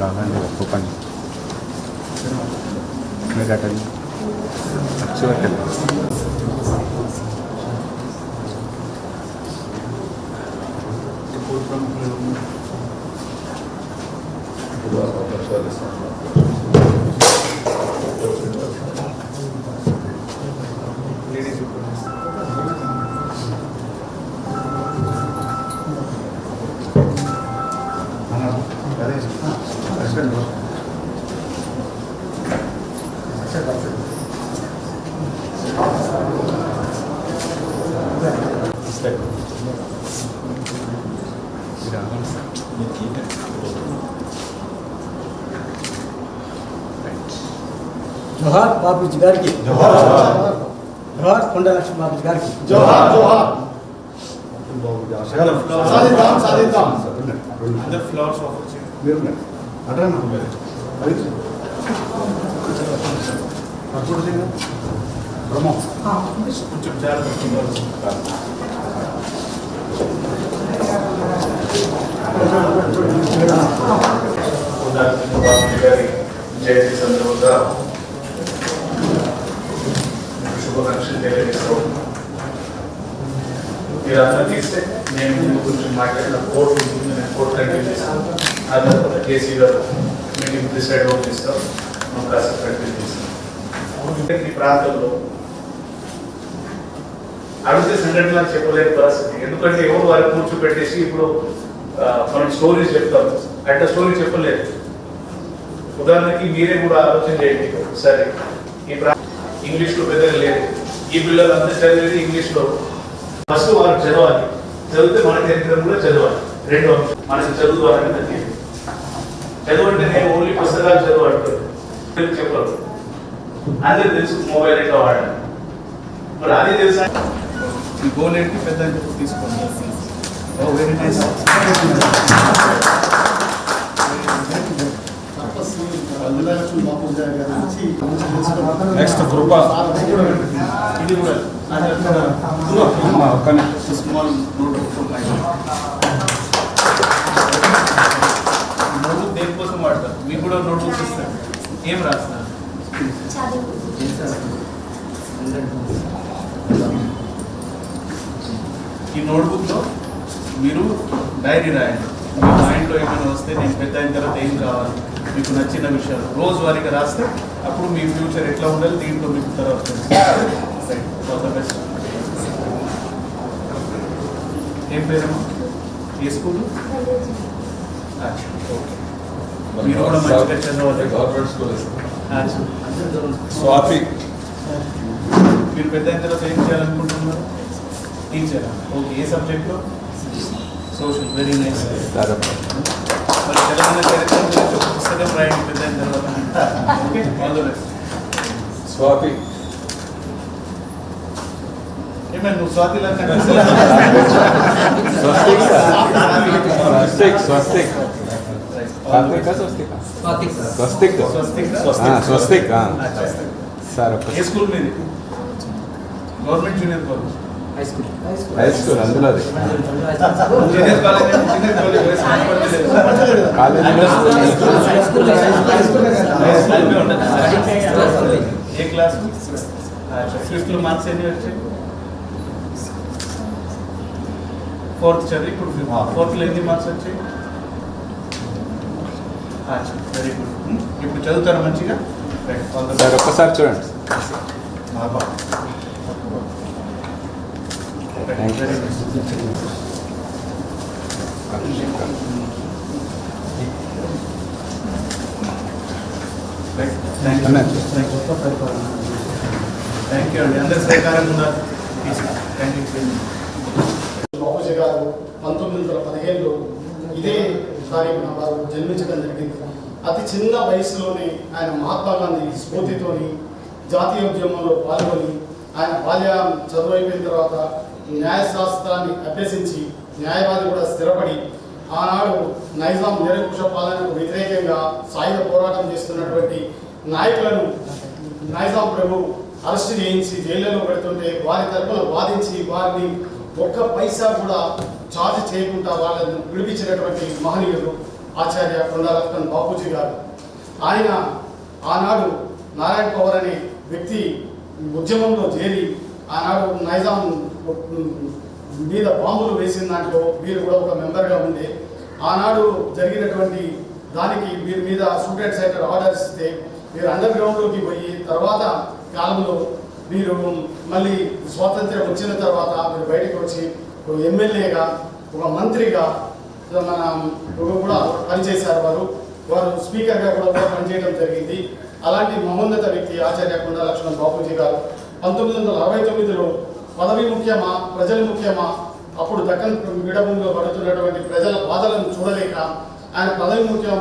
రాగానే ఒక్క పని. మీరు ఇప్పుడు వచ్చి అక్కడ జోహార్ బాబుజీ గారికి. జోహార్. జోహార్. కొండ లక్ష్మీ బాబుజీ గారికి. జోహార్ జోహార్. సాధిద్దాం సాధిద్దాం. అందరు ఫ్లవర్స్ ఆఫర్ చేయండి అట్లా బ్రహ్మ. కొంచెం జాగ్రత్త గారి జయంతి సందర్భంగా శుభాకాంక్షలు తెలియజేస్తూ మీరందరూ తీస్తే నేను ముందు కొంచెం మాట్లాడిన కోర్టు ఉంటుంది నేను కోర్టు కంటిన్యూ చేస్తాను ఆ తర్వాత కేసీ గారు మీటింగ్ డిసైడ్ అవుట్ చేస్తాం మనం కాస్త కంటిన్యూ చేస్తాం ఈ ప్రాంతంలో అడిగితే సంఘటనలు చెప్పలేని పరిస్థితి ఎందుకంటే ఎవరు వారికి కూర్చోబెట్టేసి ఇప్పుడు ఆ, మనం స్టోరీస్ చెప్తాం అంటే స్టోరీ చెప్పలేదు ఉదాహరణకి మీరే కూడా ఆలోచన చేయండి సరే ఈ ప్రా ఇంగ్లీష్లో పెద్దగా లేదు. ఈ పిల్లలు అందరూ చదివేది ఇంగ్లీష్లో. ఫస్ట్ వారు చదవాలి. చదివితే మన చరిత్ర కూడా చదవాలి. రెండు అంశం మనకి చదువు అనేది తగ్గింది చదువు అంటే నేను ఓన్లీ పుస్తకాలు చదువు అంటారు చెప్పరు అందరికి తెలుసు మొబైల్ ఎట్లా వాడాలి. మరి అది తెలుసా? గోల్ ఏంటి? పెద్ద తీసుకోండి. ఓ వెరీ నైస్ ఇది కూడా స్మాల్ నోట్ నోట్ దేనికోసం వాడతారు? మీకు కూడా నోట్ బుక్స్ ఇస్తారు. ఏం రాస్తారు? ఈ నోట్బుక్లో మీరు డైరీ రాయండి. మీ మైండ్లో ఏమైనా వస్తే నేను పెద్ద అయిన తర్వాత ఏం కావాలి? మీకు నచ్చిన విషయాలు. రోజువారీగా రాస్తే అప్పుడు మీ ఫ్యూచర్ ఎట్లా ఉండాలి దీంట్లో మీకు తర్వాత. ఏం పేరమ్మా? ఏ స్కూల్? ఓకే మీరు కూడా మంచిగా చదవాలి. స్వాతి. మీరు పెద్ద అయిన తర్వాత ఏం చేయాలనుకుంటున్నారు? టీచర్ ఓకే ఏ సబ్జెక్ట్లో సోషల్ వెరీ నైస్ మరి తెలంగాణ చరిత్ర గురించి ఒక పుస్తకం రాయండి పెద్ద తర్వాత స్వాతి ఏమైనా నువ్వు స్వాతిలా స్వస్తిక్. స్వస్తిక్. స్వస్తిక్ స్వస్తిక్. స్వస్తిక్ స్వస్తిక్. సార్ ఏ స్కూల్ మీది? Government junior college. High school అందులో ఏ క్లాస్ ఫిఫ్త్లో మార్క్స్ ఎన్ని వచ్చాయి ఫోర్త్ చదివి ఇప్పుడు ఫోర్త్లో ఎన్ని మార్క్స్ వచ్చాయి వెరీ గుడ్ ఇప్పుడు చదువుతారా మంచిగా ఒక్కసారి చూడండి. థ్యాంక్ యూ అండి అందరి సహకారం థ్యాంక్ యూ బాబుజీ గారు పంతొమ్మిది వందల పదిహేనులో ఇదే తారీఖున వారు జన్మించడం జరిగింది అతి చిన్న వయసులోనే ఆయన మహాత్మా గాంధీ స్ఫూర్తితోని జాతీయ ఉద్యమంలో పాల్గొని ఆయన బాల్యం చదువు అయిపోయిన తర్వాత న్యాయశాస్త్రాన్ని అభ్యసించి న్యాయవాది కూడా స్థిరపడి ఆనాడు నైజాం నిరంకుశ పాలనకు వ్యతిరేకంగా సాయుధ పోరాటం చేస్తున్నటువంటి నాయకులను నైజాం ప్రభు అరెస్ట్ చేయించి జైళ్ళలో పెడుతుంటే వారి తరపున వాదించి వారిని ఒక్క పైసా కూడా ఛార్జ్ చేయకుండా వాళ్ళని విడిపించినటువంటి మహనీయుడు ఆచార్య కొండలక్కన్ బాపూజీ గారు. ఆయన ఆనాడు నారాయణ పవర్ అనే వ్యక్తి ఉద్యమంలో చేరి ఆనాడు నైజాం మీద బాంబులు వేసిన దాంట్లో మీరు కూడా ఒక మెంబర్గా ఉంది ఆనాడు జరిగినటువంటి దానికి మీరు మీద సూటెడ్ సైటర్ ఆర్డర్స్ ఇస్తే మీరు అండర్ గ్రౌండ్లోకి పోయి తర్వాత కాలంలో మీరు మళ్ళీ స్వాతంత్ర్యం వచ్చిన తర్వాత మీరు బయటకు వచ్చి ఒక ఎమ్మెల్యేగా ఒక మంత్రిగా మన కూడా పనిచేశారు వారు. వారు స్పీకర్గా కూడా కూడా పనిచేయడం జరిగింది. అలాంటి మహోన్నత వ్యక్తి ఆచార్య కొండ లక్ష్మణ్ బాపూజీ గారు పంతొమ్మిది వందల అరవై తొమ్మిదిలో పదవి ముఖ్యమా ప్రజలు ముఖ్యమా? అప్పుడు దక్కన్ విడభూమిలో పడుతున్నటువంటి ప్రజల బాధలను చూడలేక ఆయన పదవి ముఖ్యం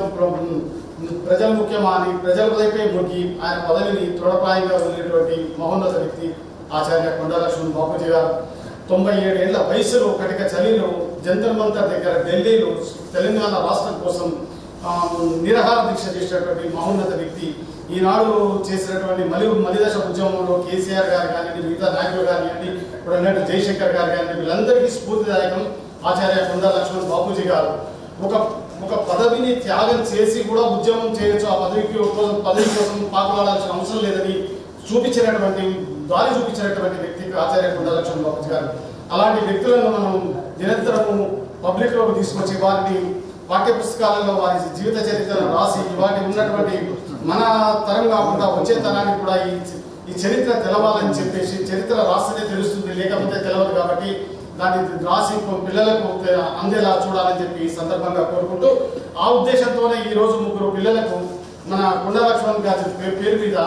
ప్రజల ముఖ్యమా అని ప్రజల వైపే మొగ్గి ఆయన పదవిని తృణప్రాయంగా వదిలేటువంటి మహోన్నత వ్యక్తి ఆచార్య కొండలక్ష్మణ్ బాపూజీ గారు. తొంభై ఏడేళ్ళ వయసులో కటిక చలిలో జంతర్ మంతర్ దగ్గర ఢిల్లీలో తెలంగాణ రాష్ట్రం కోసం నిరహార దీక్ష చేసినటువంటి మహోన్నత వ్యక్తి ఈనాడు చేసినటువంటి మలి మలిదశ ఉద్యమంలో కేసీఆర్ గారు కానివ్వండి మిగతా నాయకులు కానివ్వండి ఇప్పుడు అన్నట్టు జయశంకర్ గారు కానివ్వండి వీళ్ళందరికీ స్ఫూర్తిదాయకం ఆచార్య కుందా లక్ష్మణ్ బాపూజీ గారు. ఒక ఒక పదవిని త్యాగం చేసి కూడా ఉద్యమం చేయొచ్చు ఆ పదవికి కోసం పదవి కోసం పాకులాడాల్సిన అవసరం లేదని చూపించినటువంటి దారి చూపించినటువంటి వ్యక్తి ఆచార్య కొండా లక్ష్మణ్ బాపూజీ గారు. అలాంటి వ్యక్తులను మనం నిరంతరము పబ్లిక్లోకి తీసుకొచ్చి వారిని పాఠ్య పుస్తకాలలో వారి జీవిత చరిత్రను రాసి వాటి ఉన్నటువంటి మన తరం కాకుండా వచ్చే తరానికి కూడా ఈ ఈ చరిత్ర తెలవాలని చెప్పేసి చరిత్ర రాస్తేనే తెలుస్తుంది లేకపోతే తెలవదు కాబట్టి దాన్ని రాసి పిల్లలకు అందేలా చూడాలని చెప్పి ఈ సందర్భంగా కోరుకుంటూ ఆ ఉద్దేశంతోనే ఈ రోజు ముగ్గురు పిల్లలకు మన కొండ లక్ష్మణ్ గారి పేరు మీద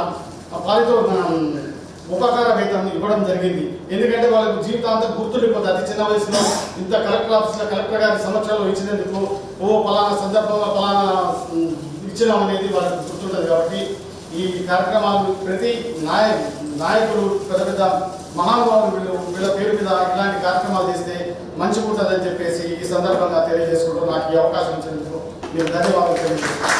పారితో ఉపకార వేతనం ఇవ్వడం జరిగింది. ఎందుకంటే వాళ్ళకు జీవితాంతం గుర్తుండిపోతుంది. అతి చిన్న వయసులో ఇంత కలెక్టర్ ఆఫీస్లో కలెక్టర్ గారి సమక్షంలో ఇచ్చినందుకు ఓ పలానా సందర్భంలో పలానా ఇచ్చినాం అనేది వాళ్ళకి గుర్తుంటుంది కాబట్టి ఈ కార్యక్రమాలు ప్రతి నాయ నాయకులు పెద్ద పెద్ద మహానుభావులు వీళ్ళు వీళ్ళ పేరు మీద ఇలాంటి కార్యక్రమాలు చేస్తే మంచి ఉంటుందని చెప్పేసి ఈ సందర్భంగా తెలియజేసుకుంటూ నాకు ఈ అవకాశం ఇచ్చినందుకు మీరు ధన్యవాదాలు తెలియజేస్తున్నాను.